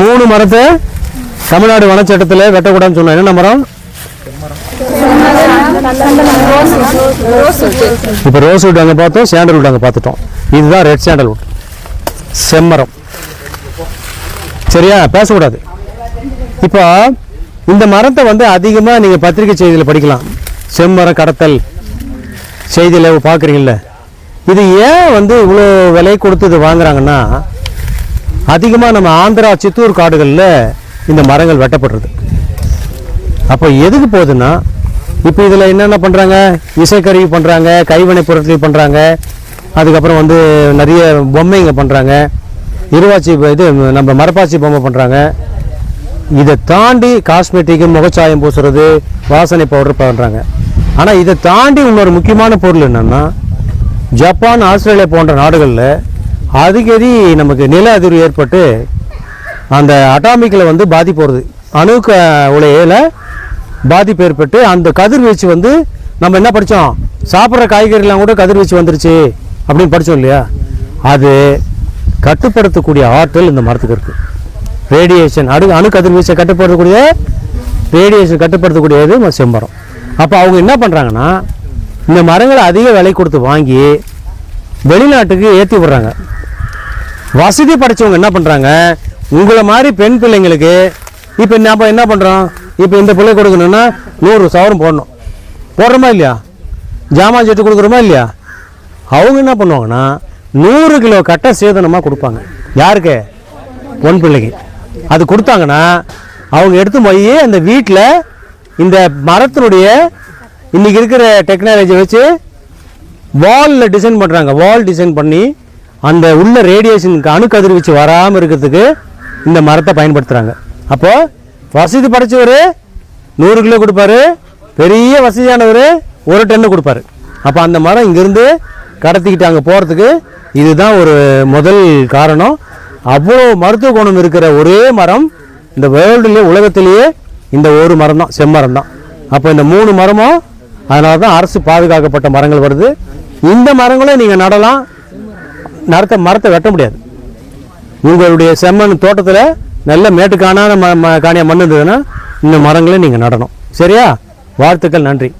மூணு மரத்தை தமிழ்நாடு வனச்சட்டத்தில் வெட்டக்கூடாதுன்னு சொன்னோம் என்ன மரம்? இப்போ ரோஸ் வுட் அங்கே பார்த்தோம் சாண்டல்வுட் அங்கே பார்த்துட்டோம். இதுதான் ரெட் சாண்டல்வுட் செம்மரம். சரியா? பேசக்கூடாது. இப்போ இந்த மரத்தை வந்து அதிகமாக நீங்கள் பத்திரிகை செய்தியில் படிக்கலாம். செம்மரம் கடத்தல் செய்தியில் பார்க்குறீங்கள இது ஏன் வந்து இவ்வளோ விலை கொடுத்து இது வாங்குறாங்கன்னா அதிகமாக நம்ம ஆந்திரா சித்தூர் காடுகளில் இந்த மரங்கள் வெட்டப்படுறது. அப்போ எதுக்கு போகுதுன்னா இப்போ இதில் என்னென்ன பண்ணுறாங்க இசைக்கருவி பண்ணுறாங்க கைவினை பொருட்கள் பண்ணுறாங்க அதுக்கப்புறம் வந்து நிறைய பொம்மைங்க பண்ணுறாங்க இருவாச்சி இது நம்ம மரப்பாச்சி பொம்மை பண்ணுறாங்க இதை தாண்டி காஸ்மெட்டிக்கு முகச்சாயம் பூசுறது வாசனை பவுடர் பண்ணுறாங்க ஆனால் இதை தாண்டி இன்னொரு முக்கியமான பொருள் என்னென்னா ஜப்பான் ஆஸ்திரேலியா போன்ற நாடுகளில் அடிக்கடி நமக்கு நில அதிர்வு ஏற்பட்டு அந்த அட்டாமிக்கில் வந்து பாதிப்பு வருது. அணுக்க உலையில் பாதிப்பு ஏற்பட்டு அந்த கதிர்வீச்சு வந்து நம்ம என்ன படித்தோம் சாப்பிட்ற காய்கறிலாம் கூட கதிர்வீச்சு வந்துருச்சு அப்படின்னு படித்தோம் இல்லையா? அது கட்டுப்படுத்தக்கூடிய ஆற்றல் இந்த மரத்துக்கு இருக்குது ரேடியேஷன் அணு அணு கதிர்வீச்சை கட்டுப்படுத்தக்கூடிய ரேடியேஷன் கட்டுப்படுத்தக்கூடியது செம்பரம். செம்மரம் அப்போ அவங்க என்ன பண்ணுறாங்கன்னா இந்த மரங்களை அதிக விலை கொடுத்து வாங்கி வெளிநாட்டுக்கு ஏற்றி விடுறாங்க. வசதி படைச்சவங்க என்ன பண்ணுறாங்க உங்களை மாதிரி பெண் பிள்ளைங்களுக்கு இப்போ நம்ம என்ன பண்ணுறோம் இப்போ இந்த பிள்ளை கொடுக்கணுன்னா நூறு சவரம் போடணும். போடுறோமா இல்லையா? ஜாமான் செட்டு கொடுக்குறோமா இல்லையா? அவங்க என்ன பண்ணுவாங்கன்னா நூறு கிலோ கட்டை சேதனமாக கொடுப்பாங்க. யாருக்கு? பொன் பிள்ளைக்கு. அது கொடுத்தாங்கன்னா அவங்க எடுத்து போய் அந்த வீட்டில் இந்த மரத்தினுடைய இன்றைக்கி இருக்கிற டெக்னாலஜி வச்சு வாலில் டிசைன் பண்ணுறாங்க வால் டிசைன் பண்ணி அந்த உள்ள ரேடியேஷனுக்கு அணுக்கதிர்வீச்சு வராமல் இருக்கிறதுக்கு இந்த மரத்தை பயன்படுத்துகிறாங்க அப்போது வசதி படைச்சவர் நூறு கிலோ கொடுப்பாரு பெரிய வசதியானவர் ஒரு டன்னு கொடுப்பாரு. அப்போ அந்த மரம் இங்கேருந்து கடத்திக்கிட்டு அங்கே போகிறதுக்கு இதுதான் ஒரு முதல் காரணம். அவ்வளோ மருத்துவ குணம் இருக்கிற ஒரே மரம் இந்த வேர்ல்டுலேயே உலகத்திலேயே இந்த ஒரு மரம் தான் செம்மரம் தான் அப்போ இந்த மூணு மரமும் அதனால தான் அரசு பாதுகாக்கப்பட்ட மரங்கள் வருது. இந்த மரங்களும் நீங்கள் நடலாம் நடத்த மரத்தை வெட்ட முடியாது. உங்களுடைய செம்மண் தோட்டத்தில் நல்ல மேட்டுக்கான ம ம- மண் இருந்ததுன்னா இந்த மரங்களை நீங்கள் நடணும். சரியா? வாழ்த்துக்கள் நன்றி.